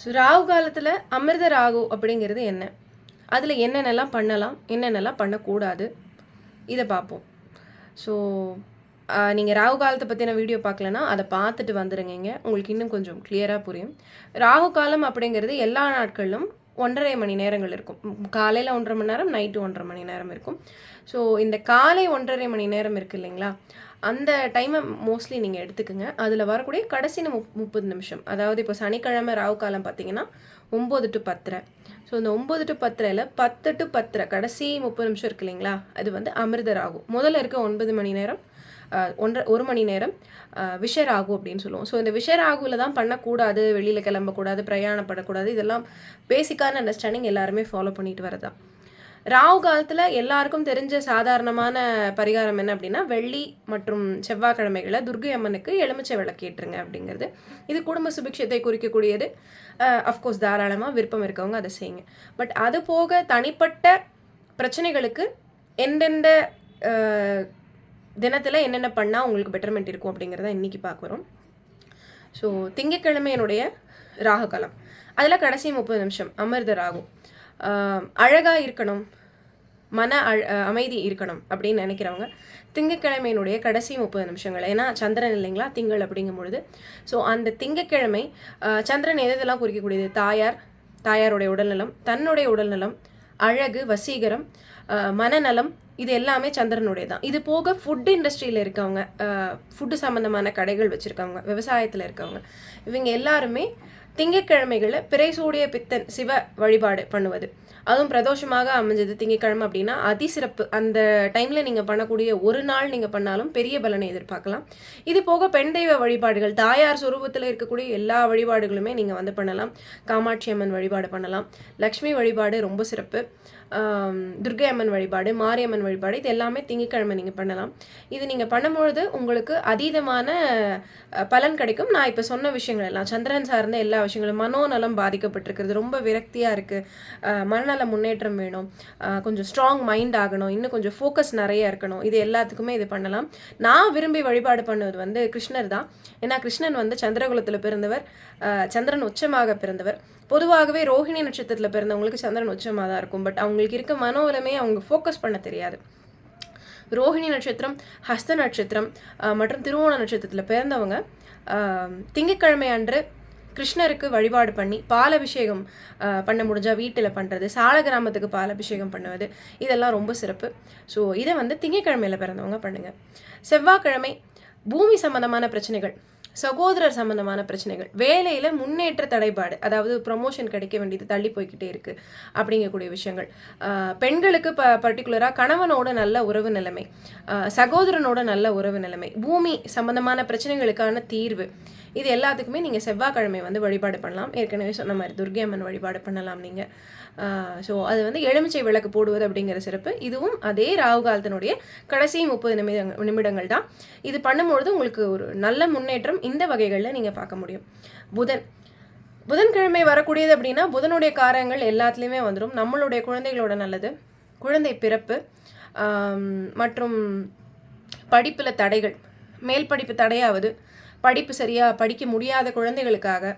So Rahu காலத்தில் அமிர்த ராகு அப்படிங்கிறது என்ன? அதில் என்னென்னலாம் பண்ணலாம் என்னென்னலாம் பண்ணக்கூடாது? இதை பார்ப்போம் ஸோ நீங்கள் ராகு காலத்தை பற்றின வீடியோ பார்க்கலனா அதை பார்த்துட்டு வந்துடுங்க உங்களுக்கு இன்னும் கொஞ்சம் கிளியராக புரியும். ராகு காலம் அப்படிங்கிறது எல்லா நாட்களிலும் ஒன்றரை மணி நேரங்கள் இருக்கும். காலையில் ஒன்றரை மணி நேரம் நைட்டு ஒன்றரை மணி நேரம் இருக்கும். ஸோ இந்த காலை ஒன்றரை மணி நேரம் இருக்குது இல்லைங்களா? அந்த டைமை மோஸ்ட்லி நீங்கள் எடுத்துக்கோங்க. அதில் வரக்கூடிய கடைசி முப் முப்பது நிமிஷம். அதாவது இப்போ சனிக்கிழமை ராவு காலம் பார்த்தீங்கன்னா ஒம்பது டு பத்தரை. ஸோ இந்த ஒம்பது டு பத்தரையில் பத்து டு பத்தரை கடைசி முப்பது நிமிஷம் இருக்கு இல்லைங்களா? அது வந்து அமிர்த ராகு. முதல்ல இருக்க ஒன்பது மணி நேரம் ஒன்றரை ஒரு மணி நேரம் விஷராகு அப்படின்னு சொல்லுவோம். ஸோ இந்த விஷராகுவில் தான் பண்ணக்கூடாது வெளியில் கிளம்பக்கூடாது பிரயாணப்படக்கூடாது இதெல்லாம் பேசிக்கான அண்டர்ஸ்டாண்டிங் எல்லாருமே ஃபாலோ பண்ணிட்டு வரதான் ராகு காலத்தில் எல்லாருக்கும் தெரிஞ்ச சாதாரணமான பரிகாரம் என்ன அப்படின்னா வெள்ளி மற்றும் செவ்வாய்க்கிழமைகளை துர்கை அம்மனுக்கு எலுமிச்சை விளக்கேற்றுங்க அப்படிங்கிறது. இது குடும்ப சுபிக்ஷத்தை குறிக்கக்கூடியது. அஃப்கோர்ஸ் தாராளமாக விருப்பம் இருக்கவங்க அதை செய்யுங்க. பட் அது போக தனிப்பட்ட பிரச்சனைகளுக்கு எந்தெந்த தினத்தில் என்னென்ன பண்ணால் உங்களுக்கு பெட்டர்மெண்ட் இருக்கும் அப்படிங்கிறத இன்றைக்கி பார்க்குறோம் ஸோ ஸோ திங்கக்கிழமையினுடைய ராகுகாலம். அதில் கடைசி முப்பது நிமிஷம் அமிர்த ராகு. அழகாக இருக்கணும் மன அழ அமைதி இருக்கணும் அப்படின்னு நினைக்கிறவங்க திங்கக்கிழமையினுடைய கடைசி முப்பது நிமிஷங்கள். ஏன்னா சந்திரன் இல்லைங்களா? திங்கள் அப்படிங்கும் பொழுது ஸோ அந்த திங்கக்கிழமை சந்திரன் எது இதெல்லாம் குறிக்கக்கூடியது? தாயார் தாயாருடைய உடல்நலம் தன்னுடைய உடல்நலம் அழகு வசீகரம் மனநலம் இது எல்லாமே சந்திரனுடைய தான் இது போக ஃபுட் இண்டஸ்ட்ரியில் இருக்கவங்க ஃபுட்டு சம்மந்தமான கடைகள் வச்சுருக்கவங்க விவசாயத்தில் இருக்கவங்க இவங்க எல்லாருமே திங்கக்கிழமைகளில் பிறை சூடிய பித்தன் சிவ வழிபாடு பண்ணுவது. அதுவும் பிரதோஷமாக அமைஞ்சது திங்கக்கிழமை அப்படின்னா அதிசிறப்பு. அந்த டைமில் நீங்கள் பண்ணக்கூடிய ஒரு நாள் நீங்கள் பண்ணாலும் பெரிய பலனை எதிர்பார்க்கலாம். இது போக பெண் தெய்வ வழிபாடுகள் தாயார் சுரூபத்தில் இருக்கக்கூடிய எல்லா வழிபாடுகளுமே நீங்கள் வந்து பண்ணலாம். காமாட்சி அம்மன் வழிபாடு பண்ணலாம். லக்ஷ்மி வழிபாடு ரொம்ப சிறப்பு. துர்கை துர்க்கை அம்மன் வழிபாடு மாரியம்மன் வழிபாடு இது எல்லாமே திங்கக்கிழமை நீங்கள் பண்ணலாம். இது நீங்கள் பண்ணும்பொழுது உங்களுக்கு அதீதமான பலன் கிடைக்கும். நான் இப்போ சொன்ன விஷயங்கள் எல்லாம் சந்திரன் சார்ந்த எல்லா ராசிகளும் மனோநலம் பாதிக்கப்பட்டிருக்கிறது. ரொம்ப விரக்தியாக இருக்குது மனநல முன்னேற்றம் வேணும். கொஞ்சம் ஸ்ட்ராங் மைண்ட் ஆகணும். இன்னும் கொஞ்சம் ஃபோக்கஸ் நிறைய இருக்கணும். இது எல்லாத்துக்குமே இது பண்ணலாம். நான் விரும்பி வழிபாடு பண்ணுவது வந்து கிருஷ்ணர் தான். ஏன்னா கிருஷ்ணன் வந்து சந்திரகுலத்தில் பிறந்தவர். சந்திரன் உச்சமாக பிறந்தவர். பொதுவாகவே ரோஹிணி நட்சத்திரத்தில் பிறந்தவங்களுக்கு சந்திரன் உச்சமாக தான் இருக்கும். பட் அவங்களுக்கு இருக்க மனோலமே அவங்க ஃபோக்கஸ் பண்ண தெரியாது. ரோஹிணி நட்சத்திரம் ஹஸ்த நட்சத்திரம் மற்றும் திருவோண நட்சத்திரத்தில் பிறந்தவங்க. திங்கக்கிழமை திங்கட்கிழமை அன்று கிருஷ்ணருக்கு வழிபாடு பண்ணி பாலபிஷேகம் பண்ண முடிஞ்சால் வீட்டில் பண்ணுறது சால கிராமத்துக்கு பாலபிஷேகம் பண்ணுவது இதெல்லாம் ரொம்ப சிறப்பு. ஸோ இதை வந்து திங்கக்கிழமையில் பிறந்தவங்க பண்ணுங்கள் செவ்வாய்க்கிழமை பூமி சம்மந்தமான பிரச்சனைகள் சகோதரர் சம்மந்தமான பிரச்சனைகள் வேலையில் முன்னேற்ற தடைபாடு அதாவது ப்ரொமோஷன் கிடைக்க வேண்டியது தள்ளி போய்க்கிட்டே இருக்குது அப்படிங்கக்கூடிய விஷயங்கள். பெண்களுக்கு ப பர்டிகுலராக கணவனோட நல்ல உறவு நிலைமை சகோதரனோட நல்ல உறவு நிலைமை பூமி சம்பந்தமான பிரச்சனைகளுக்கான தீர்வு இது எல்லாத்துக்குமே நீங்கள் செவ்வாய்க்கிழமை வந்து வழிபாடு பண்ணலாம். ஏற்கனவே சொன்ன மாதிரி துர்கை அம்மன் வழிபாடு பண்ணலாம் நீங்கள் ஸோ அது வந்து எலுமிச்சை விளக்கு போடுவது அப்படிங்கிற சிறப்பு. இதுவும் அதே ராகு காலத்தினுடைய கடைசி முப்பது நிமிடங்கள் நிமிடங்கள் தான். இது பண்ணும்பொழுது உங்களுக்கு ஒரு நல்ல முன்னேற்றம் இந்த வகைகளில் நீங்கள் பார்க்க முடியும். புதன். புதன்கிழமை வரக்கூடியது அப்படின்னா புதனுடைய காரங்கள் எல்லாத்துலேயுமே வந்துடும் நம்மளுடைய குழந்தைகளோட நல்லது. குழந்தை பிறப்பு மற்றும் படிப்பில் தடைகள். மேல் படிப்பு தடையாவது படிப்பு சரியாக படிக்க முடியாத குழந்தைகளுக்காக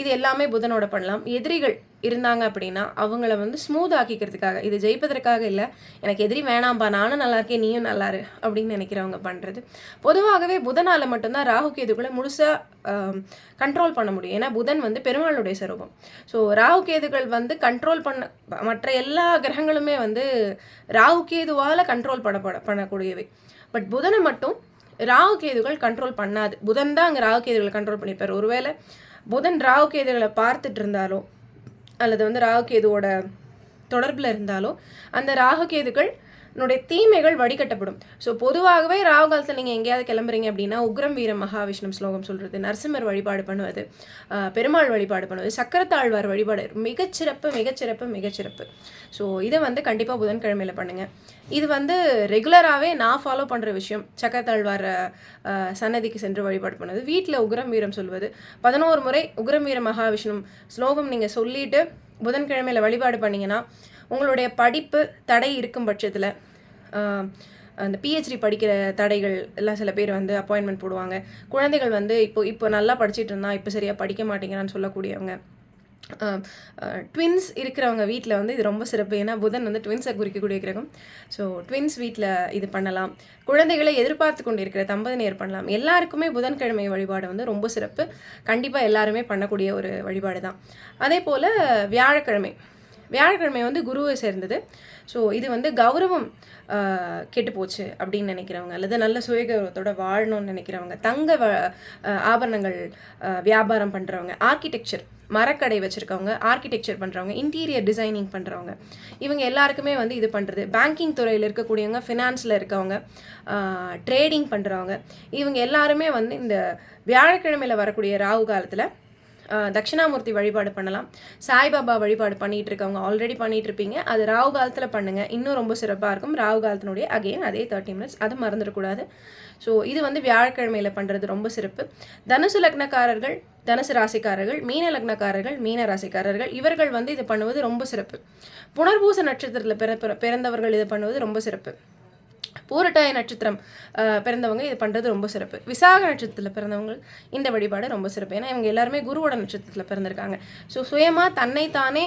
இது எல்லாமே புதனோட பண்ணலாம். எதிரிகள் இருந்தாங்க அப்படின்னா அவங்கள வந்து ஸ்மூத் ஆக்கிக்கிறதுக்காக இது ஜெயிப்பதற்காக இல்லை. எனக்கு எதிரி வேணாம்பா நானும் நல்லா இருக்கேன் நீயும் நல்லா இரு அப்படின்னு நினைக்கிறவங்க பண்ணுறது பொதுவாகவே புதனால் மட்டும்தான் ராகு கேதுகளை முழுசாக கண்ட்ரோல் பண்ண முடியும். ஏன்னா புதன் வந்து பெருமாளுடைய சரூபம். ஸோ ராகு கேதுகள் வந்து கண்ட்ரோல் பண்ண மற்ற எல்லா கிரகங்களுமே வந்து ராகு கேதுவால் கண்ட்ரோல் பண்ணப்பட பண்ணக்கூடியவை. பட் புதனை மட்டும் ராகு கேதுகள் கண்ட்ரோல் பண்ணாது. புதன் தான் அங்கே ராகு கேதுகளை கண்ட்ரோல் பண்ணிப்பார். ஒருவேளை புதன் ராகு கேதுகளை பார்த்துட்டு இருந்தாலோ அல்லது வந்து ராகு கேதுவோட தொடர்பில் இருந்தாலோ அந்த ராகு கேதுகள் என்னுடைய தீமைகள் வடிகட்டப்படும். ஸோ பொதுவாகவே ராகு காலத்தில் நீங்கள் எங்கேயாவது கிளம்புறீங்க அப்படின்னா உக்ரம் வீரம் மகாவிஷ்ணம் ஸ்லோகம் சொல்கிறது நரசிம்மர் வழிபாடு பண்ணுவது பெருமாள் வழிபாடு பண்ணுவது சக்கரத்தாழ்வார் வழிபாடு மிகச்சிறப்பு மிகச்சிறப்பு மிகச்சிறப்பு. ஸோ இதை வந்து கண்டிப்பாக புதன்கிழமையில் பண்ணுங்கள் இது வந்து ரெகுலராகவே நான் ஃபாலோ பண்ணுற விஷயம். சக்கரத்தாழ்வார் சன்னதிக்கு சென்று வழிபாடு பண்ணுவது வீட்டில் உக்ரம் வீரம் சொல்வது. பதினோரு முறை உக்ரம் வீர மகாவிஷ்ணு ஸ்லோகம் நீங்கள் சொல்லிட்டு புதன்கிழமையில் வழிபாடு பண்ணிங்கன்னா உங்களுடைய படிப்பு தடை இருக்கும் பட்சத்தில் அந்த பிஹெச்டி படிக்கிற தடைகள் எல்லாம் சில பேர் வந்து அப்பாயின்மெண்ட் போடுவாங்க. குழந்தைகள் வந்து இப்போ இப்போ நல்லா படிச்சிட்டு இருந்தா இப்போ சரியாக படிக்க மாட்டேங்கிறான்னு சொல்லக்கூடியவங்க. ட்வின்ஸ் இருக்கிறவங்க வீட்டில் வந்து இது ரொம்ப சிறப்பு. ஏன்னா புதன் வந்து ட்வின்ஸை குறிக்கக்கூடிய கிரகம். ஸோ ட்வின்ஸ் வீட்டில் இது பண்ணலாம். குழந்தைகளை எதிர்பார்த்து கொண்டு இருக்கிற தம்பதியினர் பண்ணலாம். எல்லாருக்குமே புதன்கிழமை வழிபாடு வந்து ரொம்ப சிறப்பு. கண்டிப்பாக எல்லாருமே பண்ணக்கூடிய ஒரு வழிபாடு தான் அதே போல் வியாழக்கிழமை. வியாழக்கிழமை வந்து குருவை சேர்ந்தது. ஸோ இது வந்து கௌரவம் கெட்டு போச்சு அப்படின்னு நினைக்கிறவங்க அல்லது நல்ல சுயகௌரவத்தோட வாழணும்னு நினைக்கிறவங்க தங்க வ ஆபரணங்கள் வியாபாரம் பண்ணுறவங்க ஆர்கிடெக்சர் மரக்கடை வச்சுருக்கவங்க ஆர்கிடெக்சர் பண்ணுறவங்க இன்டீரியர் டிசைனிங் பண்ணுறவங்க இவங்க எல்லாருக்குமே வந்து இது பண்ணுறது பேங்கிங் துறையில் இருக்கக்கூடியவங்க ஃபினான்ஸில் இருக்கவங்க ட்ரேடிங் பண்ணுறவங்க இவங்க எல்லாருமே வந்து இந்த வியாழக்கிழமையில் வரக்கூடிய ராகு காலத்தில் தட்சிணாமூர்த்தி வழிபாடு பண்ணலாம். சாய்பாபா வழிபாடு பண்ணிகிட்டு இருக்கவங்க ஆல்ரெடி பண்ணிகிட்டு இருப்பீங்க அது ராகு காலத்தில் பண்ணுங்க. இன்னும் ரொம்ப சிறப்பாக இருக்கும். ராகு காலத்தினுடைய அகைன் அதே தேர்ட்டி மினிட்ஸ் அதை மறந்துடக்கூடாது. ஸோ இது வந்து வியாழக்கிழமையில் பண்ணுறது ரொம்ப சிறப்பு. தனுசு லக்னக்காரர்கள் தனுசு ராசிக்காரர்கள் மீன லக்னக்காரர்கள் மீன ராசிக்காரர்கள் இவர்கள் வந்து இது பண்ணுவது ரொம்ப சிறப்பு. புனர்பூச நட்சத்திரத்தில் பிற பிறந்தவர்கள் இது பண்ணுவது ரொம்ப சிறப்பு. பூரட்டாய நட்சத்திரம் பிறந்தவங்க இது பண்ணுறது ரொம்ப சிறப்பு. விசாக நட்சத்திரத்தில் பிறந்தவங்க இந்த வழிபாடு ரொம்ப சிறப்பு. ஏன்னா இவங்க எல்லாருமே குருவோட நட்சத்திரத்தில் பிறந்திருக்காங்க. ஸோ சுயமாக தன்னைத்தானே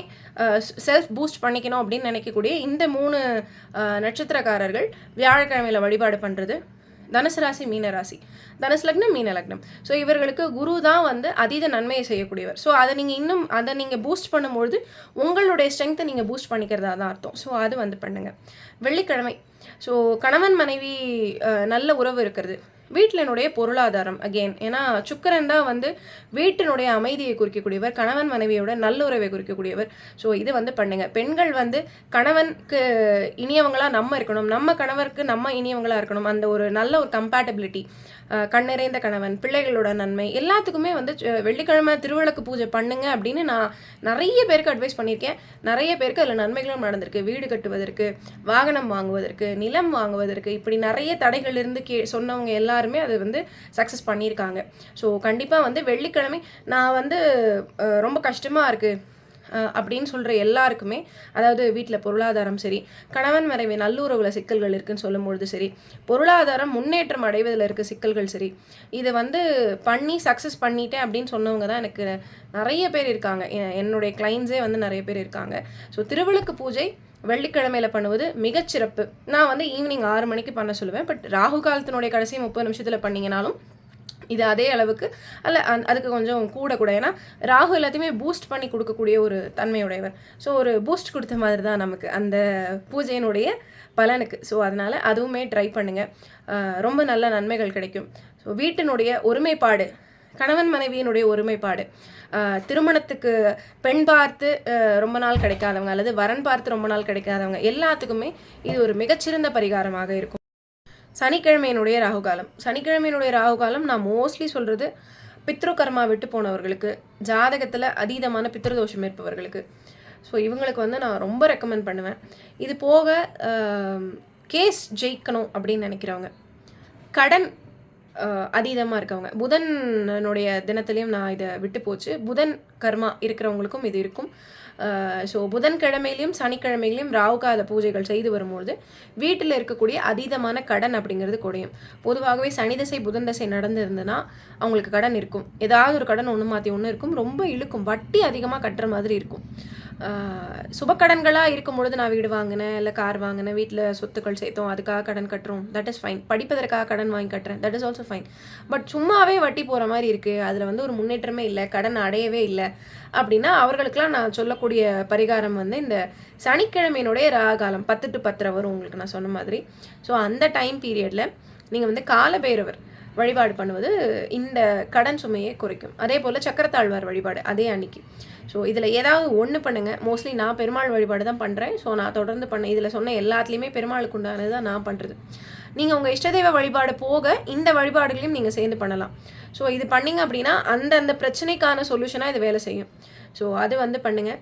செல்ஃப் பூஸ்ட் பண்ணிக்கணும் அப்படின்னு நினைக்கக்கூடிய இந்த மூணு நட்சத்திரக்காரர்கள் வியாழக்கிழமையில் வழிபாடு பண்ணுறது தனுசு ராசி மீன ராசி. தனுசு லக்னம் மீன லக்னம். ஸோ இவர்களுக்கு குரு தான் வந்து அதீத நன்மையை செய்யக்கூடியவர். ஸோ அதை நீங்கள் இன்னும் அதை நீங்கள் பூஸ்ட் பண்ணும்பொழுது உங்களுடைய ஸ்ட்ரென்த்தை நீங்கள் பூஸ்ட் பண்ணிக்கிறதா தான் அர்த்தம். ஸோ அது வந்து பண்ணுங்கள் வெள்ளிக்கிழமை. ஸோ கணவன் மனைவி நல்ல உறவு இருக்கிறது. வீட்டிலனுடைய பொருளாதாரம் அகெயின் ஏன்னா சுக்கரன் தான் வந்து வீட்டினுடைய அமைதியை குறிக்கக்கூடியவர் கணவன் மனைவியோட நல்லுறவை குறிக்கக்கூடியவர். ஸோ இது வந்து பண்ணுங்க. பெண்கள் வந்து கணவனுக்கு இனியவங்களாக நம்ம இருக்கணும். நம்ம கணவருக்கு நம்ம இனியவங்களாக இருக்கணும். அந்த ஒரு நல்ல ஒரு கம்பேட்டபிலிட்டி கண்ணிறைந்த கணவன் பிள்ளைகளோட நன்மை எல்லாத்துக்குமே வந்து வெள்ளிக்கிழமை திருவிளக்கு பூஜை பண்ணுங்க அப்படின்னு நான் நிறைய பேருக்கு அட்வைஸ் பண்ணியிருக்கேன். நிறைய பேருக்கு அதில் நன்மைகளும் நடந்திருக்கு. வீடு கட்டுவதற்கு வாகனம் வாங்குவதற்கு நிலம் வாங்குவதற்கு இப்படி நிறைய தடைகள் இருந்து கே சொன்னவங்க எல்லாருமே அது வந்து சக்ஸஸ் பண்ணியிருக்காங்க. ஸோ கண்டிப்பாக வந்து வெள்ளிக்கிழமை நான் வந்து ரொம்ப கஷ்டமாக இருக்குது அப்படின்னு சொல்கிற எல்லாருக்குமே அதாவது வீட்டில் பொருளாதாரம் சரி கணவன் மறைவு நல்லுறவுல சிக்கல்கள் இருக்குன்னு சொல்லும்பொழுது சரி பொருளாதாரம் முன்னேற்றம் அடைவதில் இருக்க சிக்கல்கள் சரி இதை வந்து பண்ணி சக்ஸஸ் பண்ணிட்டேன் அப்படின்னு சொன்னவங்க தான் எனக்கு நிறைய பேர் இருக்காங்க. என்னுடைய கிளைண்ட்ஸே வந்து நிறைய பேர் இருக்காங்க. ஸோ திருவிளக்கு பூஜை வெள்ளிக்கிழமையில பண்ணுவது மிகச்சிறப்பு. நான் வந்து ஈவினிங் ஆறு மணிக்கு பண்ண சொல்லுவேன். பட் ராகு காலத்தினுடைய கடைசி முப்பது நிமிஷத்தில் பண்ணிங்கனாலும் இது அதே அளவுக்கு. அல்ல அதுக்கு கொஞ்சம் கூட கூட. ஏன்னா ராகு எல்லாத்தையுமே பூஸ்ட் பண்ணி கொடுக்கக்கூடிய ஒரு தன்மையுடையவர். ஸோ ஒரு பூஸ்ட் கொடுத்த மாதிரி தான் நமக்கு அந்த பூஜையினுடைய பலனுக்கு. ஸோ அதனால் அதுவுமே ட்ரை பண்ணுங்கள் ரொம்ப நல்ல நன்மைகள் கிடைக்கும். ஸோ வீட்டினுடைய ஒருமைப்பாடு கணவன் மனைவியினுடைய ஒருமைப்பாடு திருமணத்துக்கு பெண் பார்த்து ரொம்ப நாள் கிடைக்காதவங்க அல்லது வரன் பார்த்து ரொம்ப நாள் கிடைக்காதவங்க எல்லாத்துக்குமே இது ஒரு மிகச்சிறந்த பரிகாரமாக இருக்கும். சனிக்கிழமையினுடைய ராகுகாலம். சனிக்கிழமையினுடைய ராகுகாலம் நான் மோஸ்ட்லி சொல்கிறது பித்ரு கர்மா விட்டு போனவர்களுக்கு ஜாதகத்தில் அதீதமான பித்ருதோஷம் இருப்பவர்களுக்கு. ஸோ இவங்களுக்கு வந்து நான் ரொம்ப ரெக்கமெண்ட் பண்ணுவேன். இது போக கேஸ் ஜெயிக்கணும் அப்படின்னு நினைக்கிறவங்க. கடன் அதீதமாக இருக்கவங்க. புதனுடைய தினத்துலேயும் நான் இதை விட்டு போச்சு. புதன் கர்மா இருக்கிறவங்களுக்கும் இது இருக்கும். ஸோ புதன்கிழமையிலையும் சனிக்கிழமையிலையும் ராவுகால பூஜைகள் செய்து வரும்பொழுது வீட்டில் இருக்கக்கூடிய அதீதமான கடன் அப்படிங்கிறது குறையும். பொதுவாகவே சனி தசை புதன் தசை நடந்திருந்ததுன்னா அவங்களுக்கு கடன் இருக்கும். ஏதாவது ஒரு கடன் ஒன்று மாற்றி ஒன்று இருக்கும். ரொம்ப இழுக்கும். வட்டி அதிகமாக கட்டுற மாதிரி இருக்கும். சுபக்கடன்களாக இருக்கும் பொழுது நான் வீடு வாங்கினேன் இல்லை கார் வாங்கினேன் வீட்டில் சொத்துக்கள் சேர்த்தோம் அதுக்காக கடன் கட்டுறோம். தட் இஸ் ஃபைன் படிப்பதற்காக கடன் வாங்கி கட்டுறேன். That is also fine but சும்மாவே வட்டி போகிற மாதிரி இருக்குது அதில் வந்து ஒரு முன்னேற்றமே இல்லை கடன் அடையவே இல்லை. அப்படின்னா அவர்களுக்கெல்லாம் நான் சொல்லக்கூடிய பரிகாரம் வந்து இந்த சனிக்கிழமையினுடைய ராகாலம் பத்து டு பத்தரை வரும் உங்களுக்கு நான் சொன்ன மாதிரி. ஸோ அந்த டைம் பீரியடில் நீங்கள் வந்து காலபைரவர் வழிபாடு பண்ணுவது இந்த கடன் சுமையை குறைக்கும். அதே போல் சக்கரத்தாழ்வார் வழிபாடு அதே அன்னைக்கு. ஸோ இதில் ஏதாவது ஒன்று பண்ணுங்கள் மோஸ்ட்லி நான் பெருமாள் வழிபாடு தான் பண்ணுறேன் ஸோ நான் தொடர்ந்து பண்ணேன் இதில் சொன்ன எல்லாத்துலேயுமே பெருமாளுக்கு உண்டானது தான் நான் பண்ணுறது நீங்கள் உங்கள் இஷ்டதெய்வ வழிபாடு போக இந்த வழிபாடுகளையும் நீங்கள் சேர்ந்து பண்ணலாம். ஸோ இது பண்ணிங்க அப்படின்னா அந்தந்த பிரச்சனைக்கான சொல்யூஷனாக இது வேலை செய்யும். ஸோ அது வந்து பண்ணுங்கள்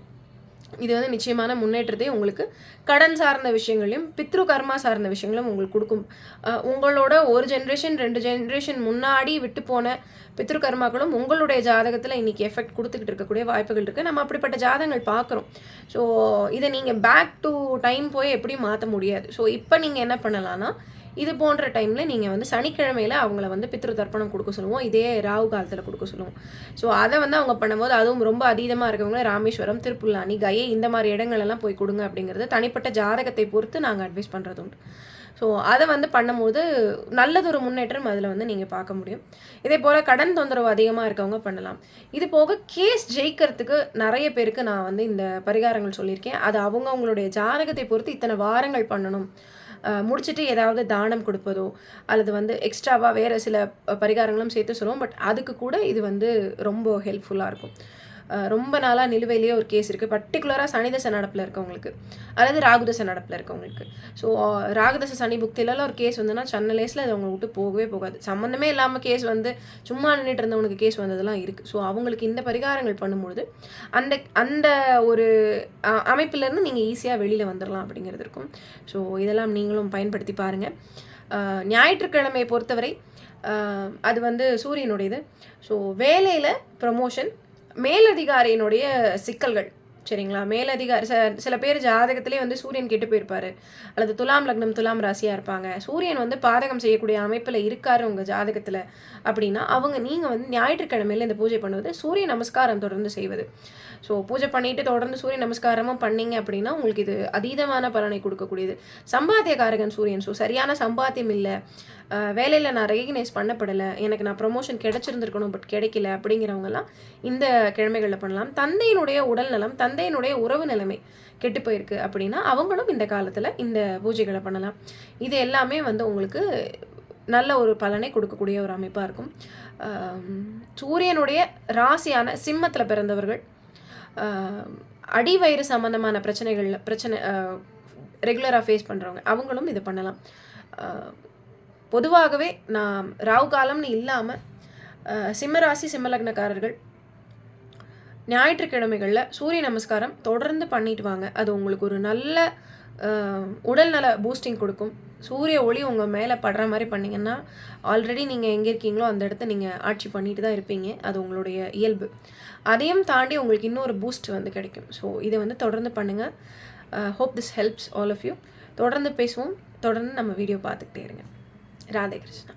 இது வந்து நிச்சயமான முன்னேற்றத்தை உங்களுக்கு கடன் சார்ந்த விஷயங்களையும் பித்ரு கர்மா சார்ந்த விஷயங்களும் உங்களுக்கு கொடுக்கும். உங்களோட ஒரு ஜென்ரேஷன் ரெண்டு ஜென்ரேஷன் முன்னாடி விட்டு போன பித்ரு கர்மாக்களும் உங்களுடைய ஜாதகத்தில் இன்னைக்கு எஃபெக்ட் கொடுத்துக்கிட்டு இருக்கக்கூடிய வாய்ப்புகள் இருக்குது நம்ம அப்படிப்பட்ட ஜாதகங்கள் பார்க்குறோம். ஸோ இதை நீங்கள் பேக் டு டைம் போய் எப்படியும் மாற்ற முடியாது. ஸோ இப்போ நீங்கள் என்ன பண்ணலாம்னா இது போன்ற டைமில் நீங்கள் வந்து சனிக்கிழமையில் அவங்கள வந்து பித்ரு தர்ப்பணம் கொடுக்க சொல்லுவோம். இதே ராகு காலத்தில் கொடுக்க சொல்லுவோம். ஸோ அதை வந்து அவங்க பண்ணும்போது அதுவும் ரொம்ப அதீதமாக இருக்கவங்கள ராமேஸ்வரம் திருப்புல்லானி கயை இந்த மாதிரி இடங்களெல்லாம் போய் கொடுங்க அப்படிங்கிறது தனிப்பட்ட ஜாதகத்தை பொறுத்து நாங்கள் அட்வைஸ் பண்ணுறது உண்டு. ஸோ அதை வந்து பண்ணும்போது நல்லதொரு முன்னேற்றம் அதில் வந்து நீங்கள் பார்க்க முடியும். இதே போல் கடன் தொந்தரவு அதிகமாக இருக்கவங்க பண்ணலாம். இது போக கேஸ் ஜெயிக்கிறதுக்கு நிறைய பேருக்கு நான் வந்து இந்த பரிகாரங்கள் சொல்லியிருக்கேன். அது அவங்கவுங்களுடைய ஜாதகத்தை பொறுத்து இத்தனை வாரங்கள் பண்ணணும். முடிச்சுட்டு ஏதாவது தானம் கொடுப்பதோ அல்லது வந்து எக்ஸ்ட்ராவாக வேறு சில பரிகாரங்களும் சேர்த்து சொல்லுவோம். பட் அதுக்கு கூட இது வந்து ரொம்ப ஹெல்ப்ஃபுல்லாக இருக்கும். ரொம்ப நாளாக நிலுவையிலேயே ஒரு கேஸ் இருக்குது பர்டிகுலராக சனிதசை நடப்பில் இருக்கவங்களுக்கு அதாவது ராகுதசை நடப்பில் இருக்கவங்களுக்கு. ஸோ ராகுதசை சனி புக்திலலாம் ஒரு கேஸ் வந்துன்னா சன்னலேஸில் அது அவங்க விட்டு போகவே போகாது. சம்மந்தமே இல்லாமல் கேஸ் வந்து சும்மா நின்றுட்டு இருந்தவனுக்கு கேஸ் வந்ததெல்லாம் இருக்குது ஸோ அவங்களுக்கு இந்த பரிகாரங்கள் பண்ணும்பொழுது அந்த அந்த ஒரு அஹ், அமைப்பிலேருந்து நீங்கள் ஈஸியாக வெளியில் வந்துடலாம் அப்படிங்கிறது இருக்கும். ஸோ இதெல்லாம் நீங்களும் பயன்படுத்தி பாருங்கள் ஞாயிற்றுக்கிழமையை பொறுத்தவரை அது வந்து சூரியனுடையது. ஸோ வேலையில் ப்ரமோஷன் மேலதிகாரியினுடைய சிக்கல்கள். சரிங்களா? மேலதிகாரி ச சில பேர் ஜாதகத்திலே வந்து சூரியன் கெட்டு போயிருப்பாரு. அல்லது துலாம் லக்னம் துலாம் ராசியாக இருப்பாங்க. சூரியன் வந்து பாதகம் செய்யக்கூடிய அமைப்பில் இருக்காரு உங்கள் ஜாதகத்தில் அப்படின்னா அவங்க நீங்கள் வந்து ஞாயிற்றுக்கிழமையில இந்த பூஜை பண்ணுவது சூரிய நமஸ்காரம் தொடர்ந்து செய்வது. ஸோ பூஜை பண்ணிட்டு தொடர்ந்து சூரிய நமஸ்காரமும் பண்ணீங்க அப்படின்னா உங்களுக்கு இது அதீதமான பலனை கொடுக்கக்கூடியது. சம்பாத்தியகாரகன் சூரியன். ஸோ சரியான சம்பாத்தியம் இல்லை. வேலையில் நான் ரெகக்னைஸ் பண்ணப்படலை. எனக்கு நான் ப்ரொமோஷன் கிடைச்சிருந்துருக்கணும் பட் கிடைக்கல அப்படிங்கிறவங்கலாம் இந்த கிழமைகளில் பண்ணலாம். தந்தையினுடைய உடல் நலம் தந்தையினுடைய உறவு நிலைமை கெட்டு போயிருக்கு அப்படின்னா அவங்களும் இந்த காலத்தில் இந்த பூஜைகளை பண்ணலாம். இது எல்லாமே வந்து உங்களுக்கு நல்ல ஒரு பலனை கொடுக்கக்கூடிய ஒரு அமைப்பாக இருக்கும். சூரியனுடைய ராசியான சிம்மத்தில் பிறந்தவர்கள் அடிவயிறு சம்மந்தமான பிரச்சனைகளில் பிரச்சனை ரெகுலராக ஃபேஸ் பண்ணுறவங்க அவங்களும் இது பண்ணலாம். பொதுவாகவே நான் ராகு காலம்னு இல்லாமல் சிம்மராசி சிம்மலக்னக்காரர்கள் ஞாயிற்றுக்கிழமைகளில் சூரிய நமஸ்காரம் தொடர்ந்து பண்ணிட்டு வாங்க. அது உங்களுக்கு ஒரு நல்ல உடல்நல பூஸ்டிங் கொடுக்கும். சூரிய ஒளி உங்கள் மேலே படுற மாதிரி பண்ணிங்கன்னா ஆல்ரெடி நீங்கள் எங்கே இருக்கீங்களோ அந்த இடத்த நீங்கள் ஆட்சி பண்ணிட்டு தான் இருப்பீங்க. அது உங்களுடைய இயல்பு. அதையும் தாண்டி உங்களுக்கு இன்னொரு பூஸ்ட் வந்து கிடைக்கும். ஸோ இதை வந்து தொடர்ந்து பண்ணுங்கள் hope this helps all of you தொடர்ந்து பேசுவோம். தொடர்ந்து நம்ம வீடியோ பார்த்துக்கிட்டே இருங்க. ராதே கிருஷ்ணா.